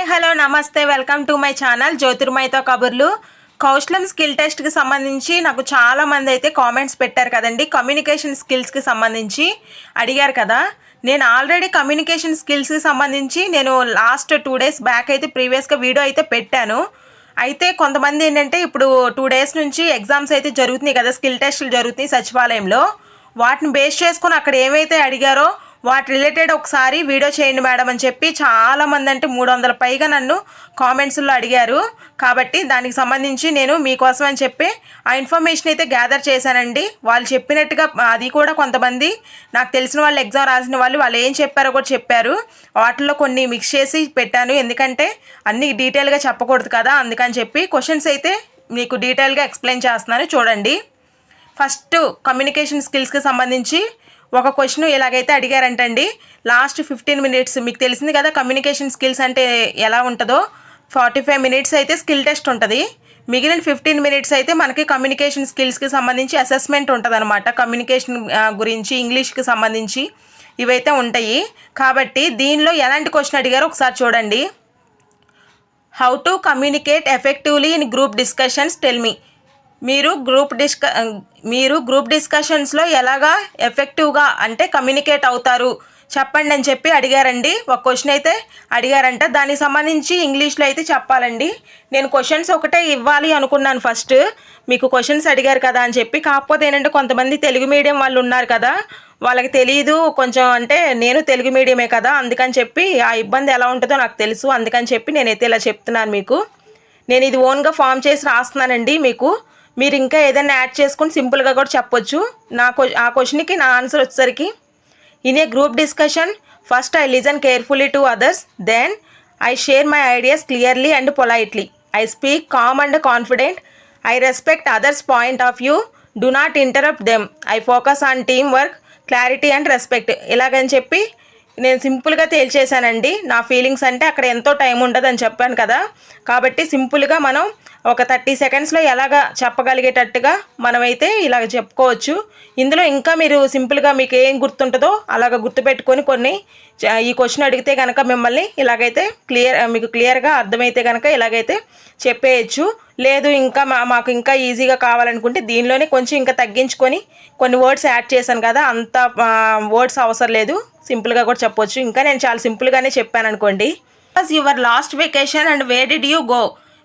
Hi hello నమస్తే welcome to my channel జ్యోతిర్మయతో కబుర్లు. కౌశలం స్కిల్ టెస్ట్కి సంబంధించి నాకు చాలా మంది అయితే కామెంట్స్ పెట్టారు కదండి. కమ్యూనికేషన్ స్కిల్స్కి సంబంధించి అడిగారు కదా. నేను ఆల్రెడీ కమ్యూనికేషన్ స్కిల్స్కి సంబంధించి నేను లాస్ట్ టూ డేస్ బ్యాక్ అయితే ప్రీవియస్గా వీడియో అయితే పెట్టాను. అయితే కొంతమంది ఏంటంటే ఇప్పుడు టూ డేస్ నుంచి ఎగ్జామ్స్ అయితే జరుగుతున్నాయి కదా స్కిల్ టెస్టులు జరుగుతున్నాయి సచివాలయంలో. వాటిని బేస్ చేసుకొని అక్కడ ఏమైతే అడిగారో వాటి రిలేటెడ్ ఒకసారి వీడియో చేయండి మేడం అని చెప్పి చాలామంది అంటే మూడు వందల పైగా నన్ను కామెంట్స్లో అడిగారు. కాబట్టి దానికి సంబంధించి నేను మీకోసం అని చెప్పి ఆ ఇన్ఫర్మేషన్ అయితే గ్యాదర్ చేశానండి. వాళ్ళు చెప్పినట్టుగా అది కూడా కొంతమంది నాకు తెలిసిన వాళ్ళు ఎగ్జామ్ రాసిన వాళ్ళు వాళ్ళు ఏం చెప్పారో కూడా చెప్పారు. వాటిల్లో కొన్ని మిక్స్ చేసి పెట్టాను. ఎందుకంటే అన్ని డీటెయిల్గా చెప్పకూడదు కదా అందుకని చెప్పి క్వశ్చన్స్ అయితే మీకు డీటెయిల్గా ఎక్స్ప్లెయిన్ చేస్తున్నాను. చూడండి. ఫస్ట్ కమ్యూనికేషన్ స్కిల్స్కి సంబంధించి ఒక క్వశ్చన్ ఎలాగైతే అడిగారంటండి. లాస్ట్ ఫిఫ్టీన్ మినిట్స్ మీకు తెలిసింది కదా కమ్యూనికేషన్ స్కిల్స్ అంటే ఎలా ఉంటుందో. ఫార్టీ ఫైవ్ మినిట్స్ అయితే స్కిల్ టెస్ట్ ఉంటుంది. మిగిలిన ఫిఫ్టీన్ మినిట్స్ అయితే మనకి కమ్యూనికేషన్ స్కిల్స్కి సంబంధించి అసెస్మెంట్ ఉంటుంది అనమాట కమ్యూనికేషన్ గురించి ఇంగ్లీష్కి సంబంధించి ఇవైతే ఉంటాయి. కాబట్టి దీనిలో ఎలాంటి క్వశ్చన్ అడిగారో ఒకసారి చూడండి. How to communicate effectively in group discussions tell me మీరు గ్రూప్ డిస్క మీరు గ్రూప్ డిస్కషన్స్లో ఎలాగా ఎఫెక్టివ్గా అంటే కమ్యూనికేట్ అవుతారు? చెప్పండి అని చెప్పి అడిగారండి. ఒక క్వశ్చన్ అయితే అడిగారంట. దానికి సంబంధించి ఇంగ్లీష్లో అయితే చెప్పాలండి. నేను క్వశ్చన్స్ ఒకటే ఇవ్వాలి అనుకున్నాను ఫస్ట్ మీకు క్వశ్చన్స్ అడిగారు కదా అని చెప్పి. కాకపోతే ఏంటంటే కొంతమంది తెలుగు మీడియం వాళ్ళు ఉన్నారు కదా. వాళ్ళకి తెలియదు కొంచెం అంటే నేను తెలుగు మీడియమే కదా. అందుకని చెప్పి ఆ ఇబ్బంది ఎలా ఉంటుందో నాకు తెలుసు. అందుకని చెప్పి నేనైతే ఇలా చెప్తున్నాను మీకు. నేను ఇది ఓన్గా ఫామ్ చేసి రాస్తున్నానండి మీకు. మీరు ఇంకా ఏదైనా యాడ్ చేసుకుని సింపుల్గా కూడా చెప్పొచ్చు. నా ఆ క్వశ్చన్కి నా ఆన్సర్ వచ్చేసరికి in a group discussion first I listen carefully to others then I share my ideas clearly and politely I speak calm and confident I respect others point of view do not interrupt them I focus on team work clarity and respect ఇలాగని చెప్పి నేను సింపుల్గా తేల్చేశానండి. నా feelings అంటే అక్కడ ఎంతో time ఉండదని చెప్పాను కదా. కాబట్టి సింపుల్గా మనం ఒక థర్టీ సెకండ్స్లో ఎలాగ చెప్పగలిగేటట్టుగా మనమైతే ఇలాగ చెప్పుకోవచ్చు. ఇందులో ఇంకా మీరు సింపుల్గా మీకు ఏం గుర్తుంటుందో అలాగ గుర్తుపెట్టుకొని కొన్ని ఈ క్వశ్చన్ అడిగితే కనుక మిమ్మల్ని ఇలాగైతే క్లియర్ మీకు క్లియర్గా అర్థమైతే కనుక ఇలాగైతే చెప్పేయచ్చు. లేదు ఇంకా మా మాకు ఇంకా ఈజీగా కావాలనుకుంటే దీనిలోనే కొంచెం ఇంకా తగ్గించుకొని కొన్ని వర్డ్స్ యాడ్ చేశాను కదా అంత వర్డ్స్ అవసరం లేదు. సింపుల్గా కూడా చెప్పొచ్చు. ఇంకా నేను చాలా సింపుల్గానే చెప్పాను అనుకోండి. Your last vacation and where did you go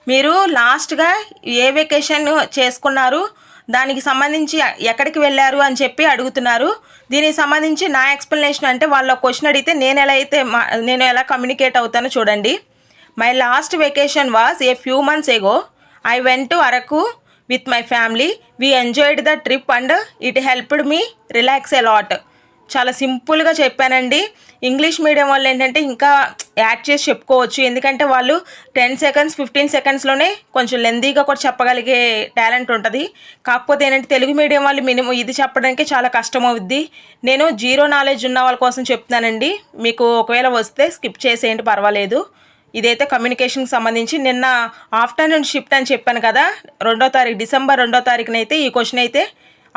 మీరు లాస్ట్గా ఏ వెకేషన్ చేసుకున్నారు? దానికి సంబంధించి ఎక్కడికి వెళ్ళారు అని చెప్పి అడుగుతున్నారు. దీనికి సంబంధించి నా ఎక్స్ప్లెనేషన్ అంటే వాళ్ళ క్వశ్చన్ అడిగితే నేను ఎలా అయితే మా- నేను ఎలా కమ్యూనికేట్ అవుతానో చూడండి. My last vacation was a few months ago I went to Araku with my family we enjoyed the trip and it helped me relax a lot చాలా సింపుల్గా చెప్పానండి. ఇంగ్లీష్ మీడియం వాళ్ళు ఏంటంటే ఇంకా యాడ్ చేసి చెప్పుకోవచ్చు. ఎందుకంటే వాళ్ళు టెన్ సెకండ్స్ ఫిఫ్టీన్ సెకండ్స్లోనే కొంచెం లెందీగా కూడా చెప్పగలిగే టాలెంట్ ఉంటుంది. కాకపోతే ఏంటంటే తెలుగు మీడియం వాళ్ళు మినిమం ఇది చెప్పడానికి చాలా కష్టం అవుద్ది. నేను జీరో నాలెడ్జ్ ఉన్న వాళ్ళ కోసం చెప్తున్నానండి. మీకు ఒకవేళ వస్తే స్కిప్ చేసేయండి పర్వాలేదు. ఇదైతే కమ్యూనికేషన్కి సంబంధించి నిన్న ఆఫ్టర్నూన్ షిఫ్ట్ అని చెప్పాను కదా. రెండో తారీఖు డిసెంబర్ రెండో తారీఖునైతే ఈ క్వశ్చన్ అయితే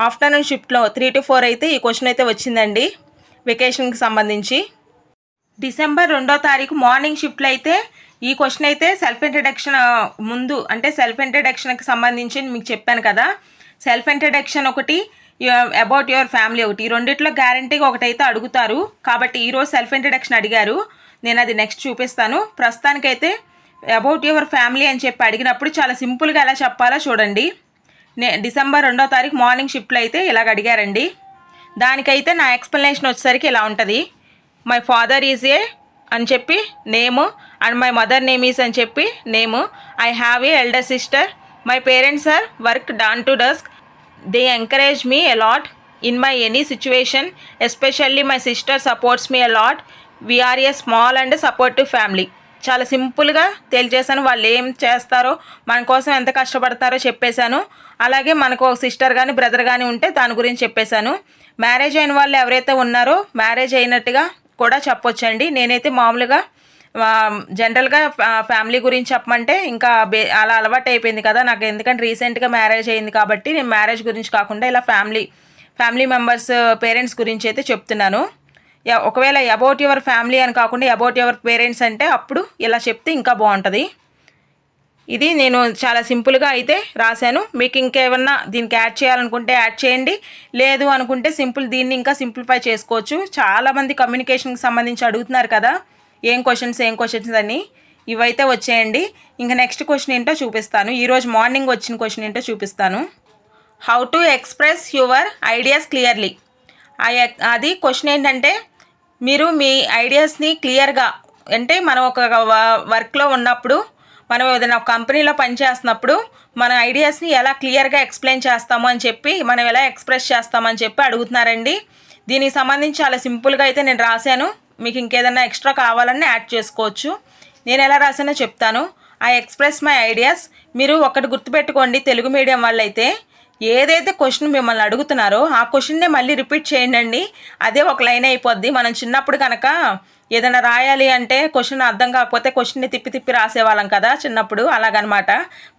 ఆఫ్టర్నూన్ షిఫ్ట్లో త్రీ టు ఫోర్ అయితే ఈ క్వశ్చన్ అయితే వచ్చిందండి. వెకేషన్కి సంబంధించి. డిసెంబర్ రెండో తారీఖు మార్నింగ్ షిఫ్ట్లో అయితే ఈ క్వశ్చన్ అయితే సెల్ఫ్ ఇంట్రడక్షన్ ముందు అంటే సెల్ఫ్ ఇంట్రడక్షన్కి సంబంధించి మీకు చెప్పాను కదా. సెల్ఫ్ ఇంట్రడక్షన్ ఒకటి అబౌట్ యువర్ ఫ్యామిలీ ఒకటి. ఈ రెండిట్లో గ్యారంటీగా ఒకటైతే అడుగుతారు. కాబట్టి ఈరోజు సెల్ఫ్ ఇంట్రడక్షన్ అడిగారు. నేను అది నెక్స్ట్ చూపిస్తాను. ప్రస్తుతానికైతే అబౌట్ యువర్ ఫ్యామిలీ అని చెప్పి అడిగినప్పుడు చాలా సింపుల్గా ఎలా చెప్పాలో చూడండి. నే డిసెంబర్ రెండో తారీఖు మార్నింగ్ షిఫ్ట్లో అయితే ఇలాగ అడిగారండి. దానికైతే నా ఎక్స్ప్లెనేషన్ వచ్చేసరికి ఇలా ఉంటుంది. మై ఫాదర్ ఈజ్ ఏ అని చెప్పి name and my mother name is అని చెప్పి name. I have a elder sister. My parents are work dawn to dusk. They encourage me a lot in my any situation. Especially my sister supports me a lot we are a small and supportive family. చాలా సింపుల్గా తెలియజేశాను వాళ్ళు ఏం చేస్తారో మన కోసం ఎంత కష్టపడతారో చెప్పేశాను. అలాగే మనకు ఒక సిస్టర్ కానీ బ్రదర్ కానీ ఉంటే దాని గురించి చెప్పేశాను. మ్యారేజ్ అయిన వాళ్ళు ఎవరైతే ఉన్నారో మ్యారేజ్ అయినట్టుగా కూడా చెప్పొచ్చండి. నేనైతే మామూలుగా జనరల్గా ఫ్యా- ఫ్యామిలీ గురించి చెప్పమంటే ఇంకా బే అలా అలవాటు అయిపోయింది కదా. నాకు ఎందుకంటే రీసెంట్గా మ్యారేజ్ అయింది కాబట్టి నేను మ్యారేజ్ గురించి కాకుండా ఇలా ఫ్యామిలీ ఫ్యామిలీ మెంబర్స్ పేరెంట్స్ గురించి అయితే చెప్తున్నాను. ఒకవేళ అబౌట్ యువర్ ఫ్యామిలీ అని కాకుండా అబౌట్ యువర్ పేరెంట్స్ అంటే అప్పుడు ఇలా చెప్తే ఇంకా బాగుంటుంది. ఇది నేను చాలా సింపుల్గా అయితే రాశాను. మీకు ఇంకేమన్నా దీనికి యాడ్ చేయాలనుకుంటే యాడ్ చేయండి. లేదు అనుకుంటే సింపుల్ దీన్ని ఇంకా సింప్లిఫై చేసుకోవచ్చు. చాలామంది కమ్యూనికేషన్కి సంబంధించి అడుగుతున్నారు కదా ఏం క్వశ్చన్స్ ఏం క్వశ్చన్స్ అని. ఇవైతే వచ్చేయండి. ఇంకా నెక్స్ట్ క్వశ్చన్ ఏంటో చూపిస్తాను. ఈరోజు మార్నింగ్ వచ్చిన క్వశ్చన్ ఏంటో చూపిస్తాను. How to express your ideas clearly అది క్వశ్చన్ ఏంటంటే మీరు మీ ఐడియాస్ని క్లియర్గా అంటే మనం ఒక వర్క్లో ఉన్నప్పుడు మనం ఏదైనా ఒక కంపెనీలో పనిచేస్తున్నప్పుడు మన ఐడియాస్ని ఎలా క్లియర్గా ఎక్స్ప్లెయిన్ చేస్తాము అని చెప్పి మనం ఎలా ఎక్స్ప్రెస్ చేస్తామని చెప్పి అడుగుతున్నారండి. దీనికి సంబంధించి చాలా సింపుల్గా అయితే నేను రాశాను. మీకు ఇంకేదైనా ఎక్స్ట్రా కావాలని యాడ్ చేసుకోవచ్చు. నేను ఎలా రాసానో చెప్తాను. ఐ ఎక్స్ప్రెస్ మై ఐడియాస్ మీరు ఒకటి గుర్తుపెట్టుకోండి. తెలుగు మీడియం వాళ్ళైతే ఏదైతే క్వశ్చన్ మిమ్మల్ని అడుగుతున్నారో ఆ క్వశ్చన్నే మళ్ళీ రిపీట్ చేయండి అదే ఒక లైన్ అయిపోద్ది. మనం చిన్నప్పుడు కనుక ఏదైనా రాయాలి అంటే క్వశ్చన్ అర్థం కాకపోతే క్వశ్చన్ని తిప్పి తిప్పి రాసేవాళ్ళం కదా చిన్నప్పుడు. అలాగనమాట.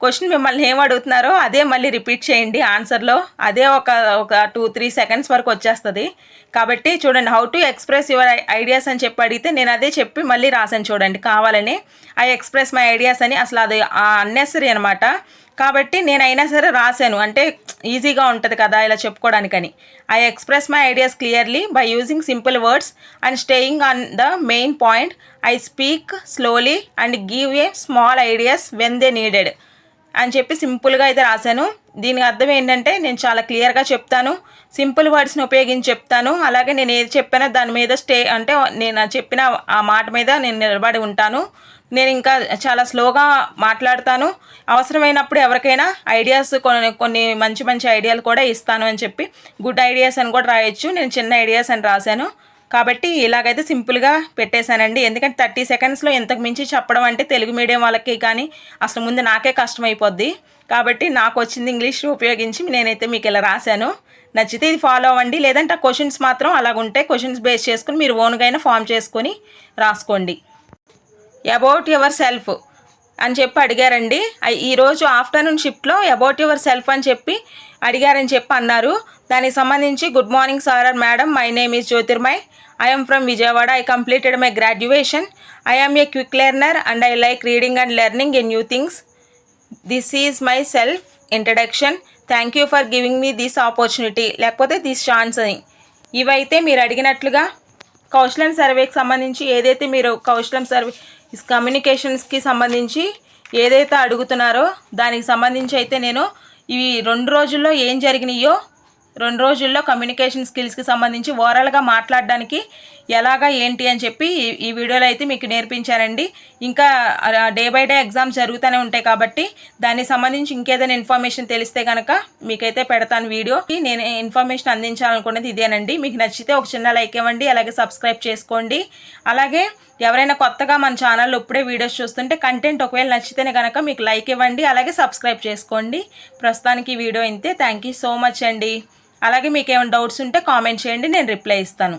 క్వశ్చన్ మిమ్మల్ని ఏం అడుగుతున్నారో అదే మళ్ళీ రిపీట్ చేయండి ఆన్సర్లో. అదే ఒక ఒక టూ త్రీ సెకండ్స్ వరకు వచ్చేస్తుంది. కాబట్టి చూడండి how to express your ideas అని చెప్పి అడిగితే నేను అదే చెప్పి మళ్ళీ రాసాను చూడండి. కావాలని. ఐ ఎక్స్ప్రెస్ మై ఐడియాస్ అని అసలు అది అన్నెసరీ అనమాట. కాబట్టి నేనైనా సరే రాశాను. అంటే ఈజీగా ఉంటుంది కదా ఇలా చెప్పుకోవడానికని. I express my ideas clearly by using simple words and staying on the main point I speak slowly and give a small ideas when they needed అని చెప్పి సింపుల్గా అయితే రాశాను. దీనికి అర్థం ఏంటంటే నేను చాలా క్లియర్గా చెప్తాను. సింపుల్ వర్డ్స్ని ఉపయోగించి చెప్తాను. అలాగే నేను ఏది చెప్పానో దాని మీద స్టే అంటే నేను చెప్పిన ఆ మాట మీద నేను నిలబడి ఉంటాను. నేను ఇంకా చాలా స్లోగా మాట్లాడతాను. అవసరమైనప్పుడు ఎవరికైనా ఐడియాస్ కొన్ని కొన్ని మంచి మంచి ఐడియాలు కూడా ఇస్తాను అని చెప్పి గుడ్ ఐడియాస్ అని కూడా రాయొచ్చు. నేను చిన్న ఐడియాస్ అని రాశాను. కాబట్టి ఇలాగైతే సింపుల్గా పెట్టేశానండి. ఎందుకంటే థర్టీ సెకండ్స్లో ఇంతకు మించి చెప్పడం అంటే తెలుగు మీడియం వాళ్ళకి కానీ అసలు ముందు నాకే కష్టమైపోద్ది. కాబట్టి నాకు వచ్చింది ఇంగ్లీష్ ఉపయోగించి నేనైతే మీకు ఇలా రాశాను. నచ్చితే ఇది ఫాలో అవ్వండి. లేదంటే ఆ క్వశ్చన్స్ మాత్రం అలాగుంటే క్వశ్చన్స్ బేస్ చేసుకుని మీరు ఓన్గా అయినా ఫామ్ చేసుకొని రాసుకోండి. అబౌట్ యువర్ సెల్ఫ్ అని చెప్పి అడిగారండి. ఐ- ఈరోజు ఆఫ్టర్నూన్ షిఫ్ట్లో అబౌట్ యువర్ సెల్ఫ్ అని చెప్పి అడిగారని చెప్పి అన్నారు. దానికి సంబంధించి good morning sir and madam my name is Jyothirmay I'm from Vijayawada I completed my graduation I am a quick learner and I like reading and learning in new things this is my self introduction thank you for giving me this opportunity లేకపోతే this chance అని ఇవైతే మీరు అడిగినట్లుగా కౌశలం సర్వేకి సంబంధించి ఏదైతే మీరు కౌశలం survey కమ్యూనికేషన్స్కి సంబంధించి ఏదైతే అడుగుతున్నారో దానికి సంబంధించి అయితే నేను ఇవి రెండు రోజుల్లో ఏం జరిగినాయో రెండు రోజుల్లో కమ్యూనికేషన్ స్కిల్స్కి సంబంధించి ఓవరాల్గా మాట్లాడడానికి ఎలాగా ఏంటి అని చెప్పి ఈ- వీడియోలో అయితే మీకు నేర్పించానండి. ఇంకా డే బై డే ఎగ్జామ్స్ జరుగుతూనే ఉంటాయి కాబట్టి దానికి సంబంధించి ఇంకేదైనా ఇన్ఫర్మేషన్ తెలిస్తే కనుక మీకైతే పెడతాను వీడియో. నేను ఇన్ఫర్మేషన్ అందించాలనుకున్నది ఇదేనండి. మీకు నచ్చితే ఒక చిన్న లైక్ ఇవ్వండి అలాగే సబ్స్క్రైబ్ చేసుకోండి. అలాగే ఎవరైనా కొత్తగా మన ఛానల్లో ఇప్పుడే వీడియోస్ చూస్తుంటే కంటెంట్ ఒకవేళ నచ్చితేనే కనుక మీకు లైక్ ఇవ్వండి అలాగే సబ్స్క్రైబ్ చేసుకోండి. ప్రస్తుతానికి ఈ వీడియో ఇంతే. థ్యాంక్ యూ సో మచ్ అండి. అలాగే మీకు ఏమైనా డౌట్స్ ఉంటే కామెంట్ చేయండి నేను రిప్లై ఇస్తాను.